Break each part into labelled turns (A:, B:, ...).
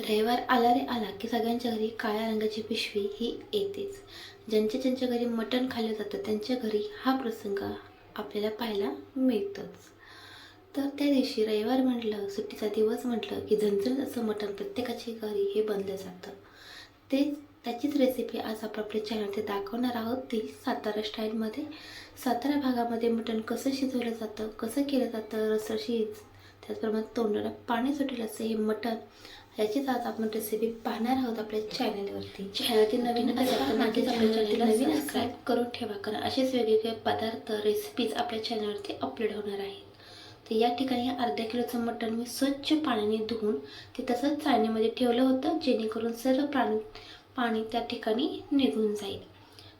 A: रविवार आला रे आला की सगळ्यांच्या घरी काळ्या रंगाची पिशवी ही येतेच. ज्यांच्या ज्यांच्या घरी मटण खाल्लं जातं त्यांच्या घरी हा प्रसंग आपल्याला पाहायला मिळतोच. तर त्या दिवशी रविवार म्हटलं सुट्टीचा दिवस म्हटलं की झणझणीत असं मटण प्रत्येकाच्या घरी हे बनलं जातं. तेच त्याचीच रेसिपी आज आपण आपल्या चॅनलमध्ये दाखवणार आहोत. ती सातारा स्टाईलमध्ये सातारा भागामध्ये मटण कसं शिजवलं जातं कसं केलं जातं रसशीज त्याचप्रमाणे तोंडाला पाणी सुटेल असं हे मटण याचीच आज आपण रेसिपी पाहणार आहोत आपल्या चॅनलवरती चॅनलवरती नवीन असेल तर नक्कीच आपल्या चॅनलला नवीन सबस्क्राईब करून ठेवा कारण असेच वेगवेगळे पदार्थ रेसिपीज आपल्या चॅनलवरती अपलोड होणार आहेत. तर या ठिकाणी अर्ध्या किलोचं मटण मी स्वच्छ पाण्याने धुवून ते तसंच चाळणीमध्ये ठेवलं होतं जेणेकरून सर्व प्राणी पाणी त्या ठिकाणी निघून जाईल.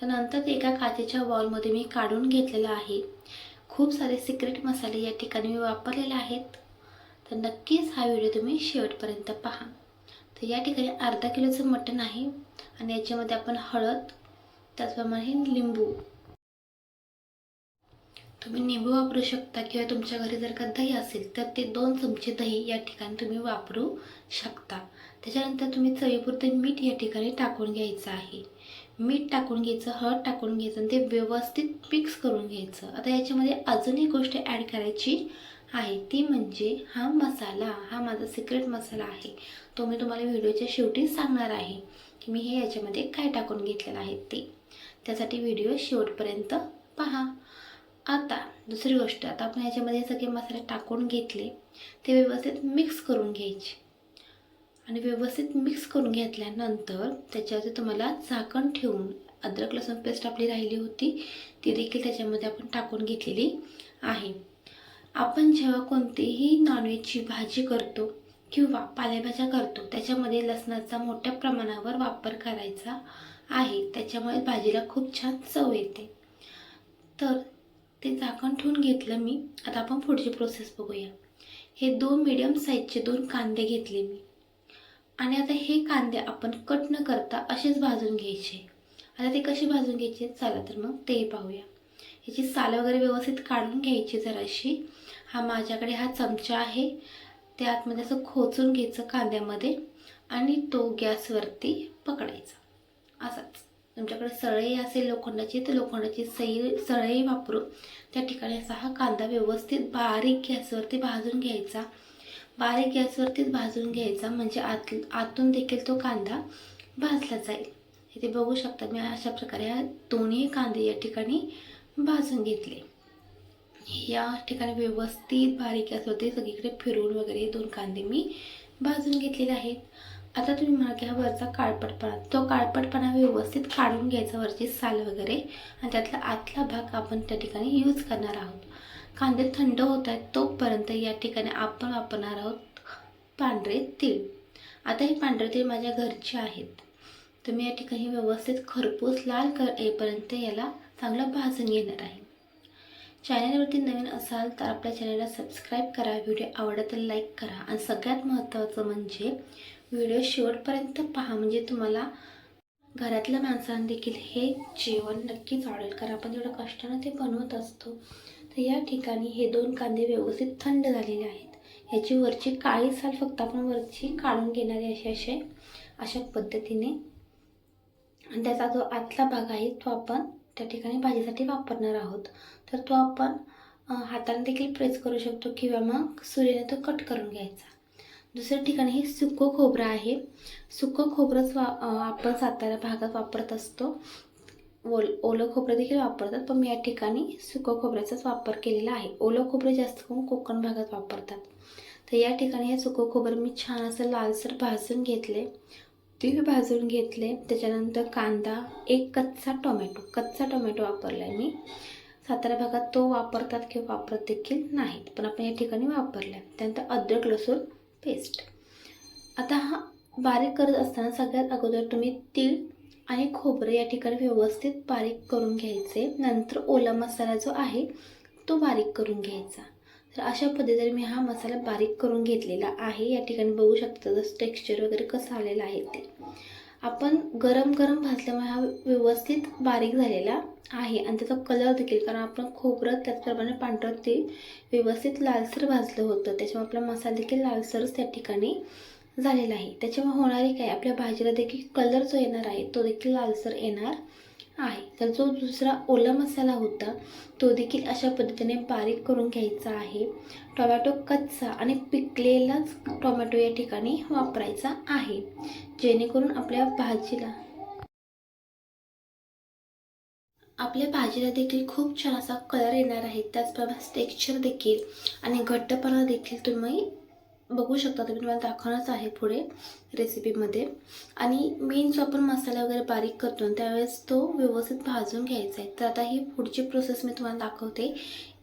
A: तर नंतर ते एका काचेच्या बॉलमध्ये मी काढून घेतलेलं आहे. खूप सारे सिक्रेट मसाले या ठिकाणी मी वापरलेले आहेत. तर नक्कीच हा व्हिडिओ तुम्ही शेवटपर्यंत पहा. तर या ठिकाणी अर्धा किलोचं मटण आहे आणि याच्यामध्ये आपण हळद त्याचप्रमाणे लिंबू. तुम्ही निंबू वापरू शकता किंवा तुमच्या घरी जर का दही असेल तर ते दोन चमचे दही या ठिकाणी तुम्ही वापरू शकता. त्याच्यानंतर तुम्ही चवीपुरते मीठ या ठिकाणी टाकून घ्यायचं आहे. मीठ टाकून घ्यायचं हळद टाकून घ्यायचं आणि ते व्यवस्थित मिक्स करून घ्यायचं. आता याच्यामध्ये अजून एक गोष्ट ॲड करायची आहे. ती म्हणजे हा मसाला हा माझा सिक्रेट मसाला आहे. तो मी तुम्हाला व्हिडिओच्या शेवटी सांगणार आहे की मी हे याच्यामध्ये काय टाकून घेतलेलं आहे ते. त्यासाठी व्हिडिओ शेवटपर्यंत पहा. आता दुसरी गोष्ट आता आपण याच्यामध्ये सगळे मसाले टाकून घेतले ते व्यवस्थित मिक्स करून घ्यायचे. आणि व्यवस्थित मिक्स करून घेतल्यानंतर त्याच्यावरती तुम्हाला झाकण ठेवून अद्रक लसूण पेस्ट आपली राहिली होती ती देखील त्याच्यामध्ये आपण टाकून घेतलेली आहे. आपण जेव्हा कोणतीही नॉनव्हेजची भाजी करतो किंवा पालेभाज्या करतो त्याच्यामध्ये लसणाचा मोठ्या प्रमाणावर वापर करायचा आहे. त्याच्यामुळे भाजीला खूप छान चव येते. तर ते झाकण ठेवून घेतलं मी. आता आपण पुढची प्रोसेस बघूया. हे दोन मिडियम साईजचे दोन कांदे घेतले मी. आणि आता हे कांदे आपण कट न करता असेच भाजून घ्यायचे. आता ते कसे भाजून घ्यायचे? चला तर मग ते पाहूया. ह्याची साल वगैरे व्यवस्थित काढून घ्यायची जराशी. हा माझ्याकडे हा चमचा आहे. ते आतमध्ये असं खोचून घ्यायचं कांद्यामध्ये आणि तो गॅसवरती पकडायचा. असाच. तुमच्याकडे सळई असेल लोखंडाची तर लोखंडाची सई सळई वापरून त्या ठिकाणी असा हा कांदा व्यवस्थित बारीक गॅसवरती भाजून घ्यायचा. बारीक गॅसवरतीच भाजून घ्यायचा म्हणजे आत आतून देखील तो कांदा भाजला जाईल. इथे बघू शकता मी अशा प्रकारे हा दोन्ही कांदे या ठिकाणी भाजून घेतले. या ठिकाणी व्यवस्थित बारीक गॅसवरती सगळीकडे फिरून वगैरे हे दोन कांदे मी भाजून घेतलेले आहेत. आता तुम्ही म्हणा की हा वरचा काळपटपणा तो काळपटपणा व्यवस्थित काढून घ्यायचा वरची साल वगैरे आणि त्यातला आतला भाग आपण त्या ठिकाणी यूज करणार आहोत. कांदे थंड होत आहेत तोपर्यंत या ठिकाणी आपण वापरणार आहोत पांढरे तीळ. आता हे पांढरे तीळ माझ्या घरचे आहेत. तर मी या ठिकाणी व्यवस्थित खरपूस लाल कर येईपर्यंत याला चांगलं भाजून घेणार आहे. चॅनलवरती नवीन असाल तर आपल्या चॅनलला सबस्क्राईब करा व्हिडिओ आवडला तर लाईक करा. आणि सगळ्यात महत्त्वाचं म्हणजे व्हिडिओ शेवटपर्यंत पहा. म्हणजे तुम्हाला घरातल्या माणसांना देखील हे जेवण नक्कीच आवडेल. कारण आपण जेवढं कष्टानं ते बनवत असतो तर या ठिकाणी हे दोन कांदे व्यवस्थित थंड झालेले आहेत. याची वरची काळी साल फक्त आपण वरची काढून घेणारे असे असे अशा पद्धतीने. आणि त्याचा जो आतला भाग आहे तो आपण त्या ठिकाणी भाजीसाठी वापरणार आहोत. तर तो आपण हाताने देखील प्रेस करू शकतो किंवा मग सुरीने तो कट करून घ्यायचा. दुसऱ्या ठिकाणी हे सुकं खोबरं आहे. सुकं खोबरंच वा आपण सातारा भागात वापरत असतो. ओल ओलं खोबरं देखील वापरतात पण मी या ठिकाणी सुकं खोबऱ्याचाच वापर केलेला आहे. ओलं खोबरं जास्त करून कोकण भागात वापरतात. तर या ठिकाणी हे सुकं खोबरं मी छान असं लालसर भाजून घेतले. ते भाजून घेतले. त्याच्यानंतर कांदा एक कच्चा टोमॅटो कच्चा टोमॅटो वापरला आहे मी. सातारा भागात तो वापरतात किंवा वापरत देखील नाहीत. पण आपण या ठिकाणी वापरला आहे त्यानंतर अद्रक लसूण पेस्ट आता हा बारीक करत असताना सगळ्यात अगोदर तुम्ही तीळ आणि खोबरं या ठिकाणी व्यवस्थित बारीक करून घ्यायचे. नंतर ओला मसाला जो आहे तो बारीक करून घ्यायचा. तर अशा पद्धतीने मी हा मसाला बारीक करून घेतलेला आहे. या ठिकाणी बघू शकता जसं टेक्स्चर वगैरे कसं आलेलं आहे ते. आपण गरम गरम भाजल्यामुळे हा व्यवस्थित बारीक झालेला आहे. आणि त्याचा कलर देखील कारण आपण खोबरं त्याचप्रमाणे पांढरं ते व्यवस्थित लालसर भाजलं होतं. त्याच्यामुळे आपला मसाला देखील लालसरच त्या ठिकाणी झालेला आहे. त्याच्यामुळे होणारे काय आपल्या भाजीला देखील कलर जो येणार आहे तो देखील लालसर येणार आहे. तर जो दुसरा ओला मसाला होता तो देखील अशा पद्धतीने बारीक करून घ्यायचा आहे. टोमॅटो कच्चा आणि पिकलेलाच टोमॅटो या ठिकाणी वापरायचा आहे. जेणेकरून आपल्या भाजीला आपल्या भाजीला देखील खूप छान असा कलर येणार आहे. त्याचप्रमाणे टेक्स्चर देखील आणि घट्टपणा देखील तुम्ही बघू शकता तुम्ही तुम्हाला दाखवणारच आहे पुढे रेसिपीमध्ये आणि मेन जो आपण मसाला वगैरे बारीक करतो त्यावेळेस तो व्यवस्थित भाजून घ्यायचा आहे. तर आता ही पुढची प्रोसेस मी तुम्हाला दाखवते.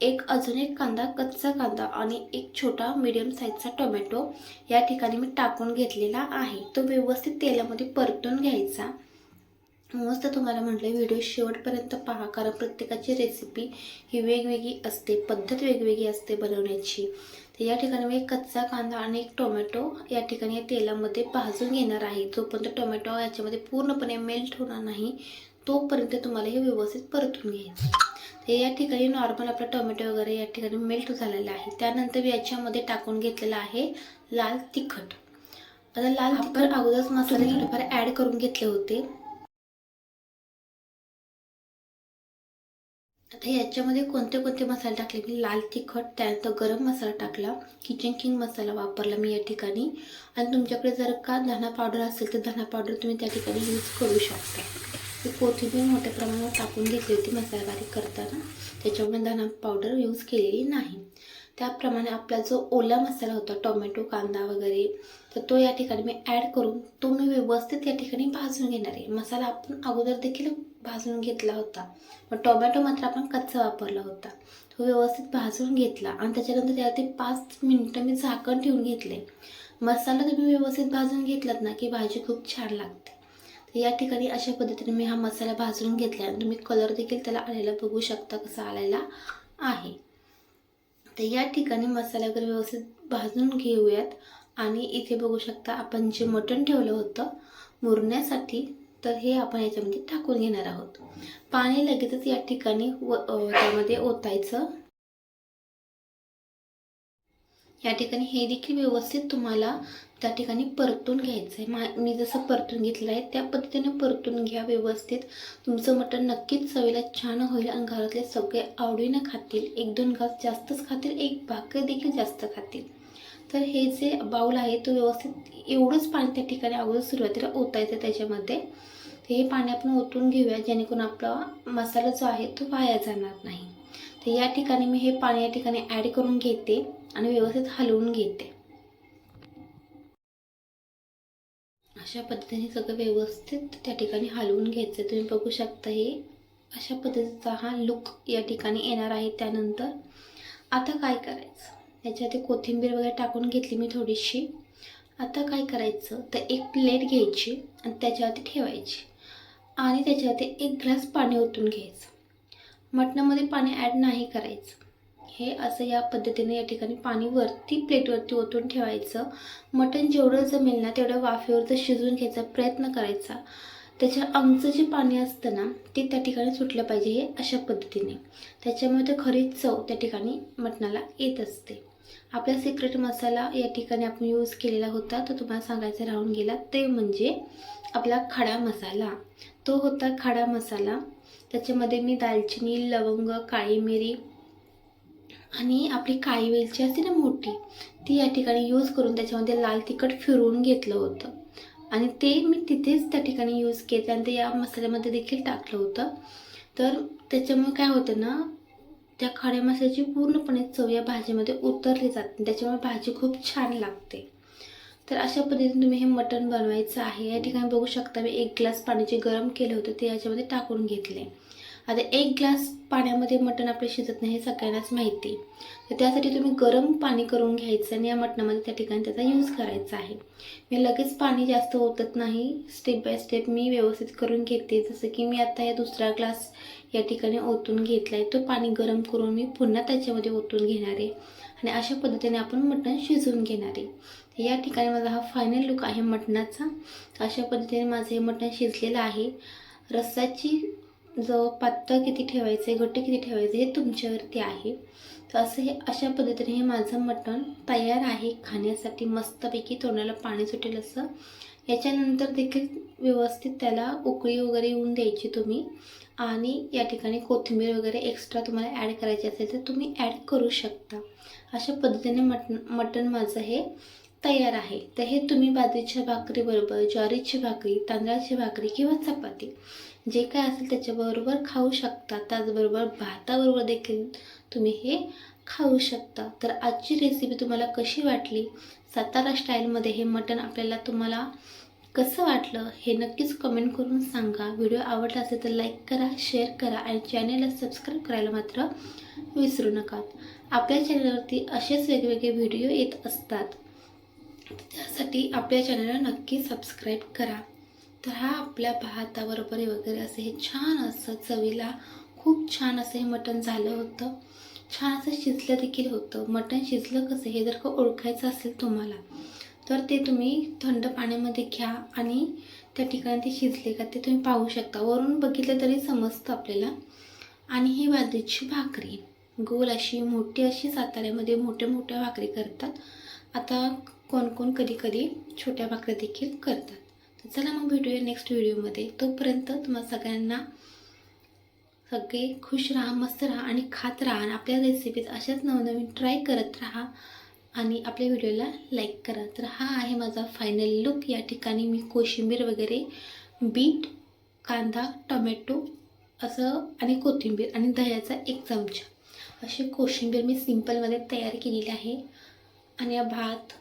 A: एक अजून एक कांदा कच्चा कांदा आणि एक छोटा मीडियम साईजचा टोमॅटो या ठिकाणी मी टाकून घेतलेला आहे. तो व्यवस्थित तेलामध्ये परतून घ्यायचा. मस्त तुम्हाला म्हटलं व्हिडिओ शेवटपर्यंत पहा कारण प्रत्येकाची रेसिपी ही वेगवेगळी असते पद्धत वेगवेगळी असते बनवण्याची. तर या ठिकाणी मी एक कच्चा कांदा आणि एक टोमॅटो या ठिकाणी या तेलामध्ये भाजून घेणार आहे. जोपर्यंत टोमॅटो याच्यामध्ये पूर्णपणे मेल्ट होणार नाही तोपर्यंत तुम्हाला हे व्यवस्थित परतून घ्यायचं तर या ठिकाणी नॉर्मल आपला टोमॅटो वगैरे या ठिकाणी मेल्ट झालेला आहे. त्यानंतर मी याच्यामध्ये टाकून घेतलेला आहे लाल तिखट. आता लाल तिखट अगोदरच मसाले थोडेफार ॲड करून घेतले होते. आता याच्यामध्ये कोणते कोणते मसाले टाकले? मी लाल तिखट त्यानंतर गरम मसाला टाकला किचन किंग मसाला वापरला मी या ठिकाणी. आणि तुमच्याकडे जर का धना पावडर असेल तर धना पावडर तुम्ही त्या ठिकाणी यूज करू शकता. मी कोथिंबीर मोठ्या प्रमाणात टाकून घेतली होती मसाला बारीक करताना. त्याच्यामुळे धना पावडर यूज केलेली नाही. त्याप्रमाणे आपला जो ओला मसाला होता टोमॅटो कांदा वगैरे तर तो या ठिकाणी मी ॲड करून तो मी व्यवस्थित या ठिकाणी भाजून घेणार आहे. मसाला आपण अगोदर देखील भाजून घेतला होता. पण टोमॅटो मात्र आपण कच्चा वापरला होता. तो व्यवस्थित भाजून घेतला आणि त्याच्यानंतर त्यावरती पाच मिनटं मी झाकण ठेवून घेतले. मसाला तुम्ही व्यवस्थित भाजून घेतलात ना की भाजी खूप छान लागते. तर या ठिकाणी अशा पद्धतीने मी हा मसाला भाजून घेतला आणि तुम्ही कलर देखील त्याला आलेला बघू शकता कसा आलेला आहे. तर या ठिकाणी मसाला वगैरे व्यवस्थित भाजून घेऊयात. आणि इथे बघू शकता आपण जे मटण ठेवलं होतं मुरण्यासाठी तर हे आपण याच्यामध्ये टाकून घेणार आहोत. पाणी लगेचच या ठिकाणी व त्यामध्ये ओतायचं. या ठिकाणी हे देखील व्यवस्थित तुम्हाला त्या ठिकाणी परतून घ्यायचं आहे मा मी जसं परतून घेतलं आहे त्या पद्धतीने परतून घ्या व्यवस्थित. तुमचं मटण नक्कीच चवीला छान होईल आणि घरातले सगळे आवडीनं खातील. एक दोन घास जास्तच खातील एक भाकर देखील जास्त खातील. तर हे जे बाऊल आहे तो व्यवस्थित एवढंच पाणी त्या ठिकाणी अगोदर सुरुवातीला ओतायचं त्याच्यामध्ये. तर हे पाणी आपण ओतून घेऊया जेणेकरून आपला मसाला जो आहे तो वाया जाणार नाही. तर या ठिकाणी मी हे पाणी या ठिकाणी ॲड करून घेते. आणि व्यवस्थित हलवून घेते. अशा पद्धतीने सगळं व्यवस्थित त्या ठिकाणी हलवून घ्यायचं. तुम्ही बघू शकता हे अशा पद्धतीचा हा लुक या ठिकाणी येणार आहे त्यानंतर. आता काय करायचं? याच्यात कोथिंबीर वगैरे टाकून घेतली मी थोडीशी. आता काय करायचं? तर एक प्लेट घ्यायची आणि त्याच्यावरती ठेवायची. आणि त्याच्यावरती एक ग्लास पाणी ओतून घ्यायचं. मटणामध्ये पाणी ॲड नाही करायचं. हे असं या पद्धतीने या ठिकाणी पाणी वरती प्लेटवरती ओतून ठेवायचं. मटण जेवढं जमेल ना तेवढं वाफेवरचं शिजवून घ्यायचा प्रयत्न करायचा. त्याच्या आमचं जे पाणी असतं ना ते त्या ठिकाणी सुटलं पाहिजे हे अशा पद्धतीने. त्याच्यामुळे ते खरी चव त्या ठिकाणी मटणाला येत असते. आपला सिक्रेट मसाला या ठिकाणी आपण यूज केलेला होता तो तुम्हाला सांगायचं राहून गेला ते म्हणजे आपला खडा मसाला. तो होता खडा मसाला. त्याच्यामध्ये मी दालचिनी लवंग काळी मिरी आणि आपली काळी वेलची असते ना मोठी ती या ठिकाणी यूज करून त्याच्यामध्ये लाल तिखट फिरवून घेतलं होतं. आणि ते मी तिथेच त्या ठिकाणी यूज केलं आणि ते या मसाल्यामध्ये देखील टाकलं होतं. तर त्याच्यामुळे काय होतं ना त्या खड्या मसाल्याची पूर्णपणे चव या भाजीमध्ये उतरली जाते त्याच्यामुळे भाजी खूप छान लागते. तर अशा पद्धतीने तुम्ही हे मटण बनवायचं आहे. या ठिकाणी बघू शकता मी एक ग्लास पाणी जे गरम केलं होतं ते याच्यामध्ये टाकून घेतले. आता एक ग्लास पाण्यामध्ये मटण आपले शिजत नाही हे सगळ्यांनाच माहिती. तर त्यासाठी तुम्ही गरम पाणी करून घ्यायचं आणि या मटणामध्ये त्या ठिकाणी त्याचा यूज करायचा आहे. मी लगेच पाणी जास्त ओतत नाही. स्टेप बाय स्टेप मी व्यवस्थित करून घेते. जसं की मी आता या दुसरा ग्लास या ठिकाणी ओतून घेतला आहे तो पाणी गरम करून मी पुन्हा त्याच्यामध्ये ओतून घेणार आहे. आणि अशा पद्धतीने आपण मटण शिजवून घेणार आहे. या ठिकाणी माझा हा फायनल लुक आहे मटणाचा अशा पद्धतीने माझं हे मटण शिजलेलं आहे. रस्साची जो पातळ किती ठेवायचं आहे घट्ट किती ठेवायचे हे तुमच्यावरती आहे. तर असं हे अशा पद्धतीने हे माझं मटण तयार आहे खाण्यासाठी. मस्तपैकी तोंडाला पाणी सुटेल असं. याच्यानंतर देखील व्यवस्थित त्याला उकळी वगैरे येऊन द्यायची तुम्ही. आणि या ठिकाणी कोथिंबीर वगैरे एक्स्ट्रा तुम्हाला ॲड करायची असेल तर तुम्ही ॲड करू शकता. अशा पद्धतीने मटण मटण माझं हे तयार आहे. तर हे तुम्ही बाजरीच्या भाकरीबरोबर ज्वारीची भाकरी तांदळाची भाकरी किंवा चपाती जे काय असेल त्याच्याबरोबर खाऊ शकता. त्याचबरोबर भाताबरोबर देखील तुम्ही हे खाऊ शकता. तर आजची रेसिपी तुम्हाला कशी वाटली? सातारा स्टाईलमध्ये हे मटण आपल्याला तुम्हाला कसं वाटलं? हे नक्कीच कमेंट करून सांगा. व्हिडिओ आवडला असेल तर लाईक करा शेअर करा आणि चॅनेलला सबस्क्राईब करायला मात्र विसरू नका. आपल्या चॅनलवरती असेच वेगवेगळे व्हिडिओ येत असतात. त्यासाठी आपल्या चॅनलला नक्की सबस्क्राईब करा. तर हा आपल्या भाताबरोबर वगैरे असे हे छान असं चवीला खूप छान असं हे मटण झालं होतं. छान असं शिजलं देखील होतं. मटण शिजलं कसं हे जर का ओळखायचं असेल तुम्हाला तर ते तुम्ही थंड पाण्यामध्ये घ्या आणि त्या ठिकाणी ते शिजले का ते तुम्ही पाहू शकता. वरून बघितलं तरी समजतं आपल्याला. आणि ही बाजरीची भाकरी गोल अशी मोठी अशी साताऱ्यामध्ये मोठ्या मोठ्या भाकरी करतात. आता कोण कोण कधी कधी छोट्या भाकऱ्या देखील करतात. तर चला मग भेटूया नेक्स्ट व्हिडिओमध्ये तोपर्यंत तुम्हाला सगळ्यांना सगळे खुश राहा मस्त राहा आणि खात राहा आणि आपल्या रेसिपीज अशाच नवनवीन ट्राय करत राहा आणि आपल्या व्हिडिओला लाईक करा. तर हा आहे माझा फायनल लुक या ठिकाणी मी कोशिंबीर वगैरे बीट कांदा टोमॅटो असं आणि कोथिंबीर आणि दह्याचा एक चमचा. अशी कोशिंबीर मी सिंपलमध्ये तयार केलेली आहे. आणि या भात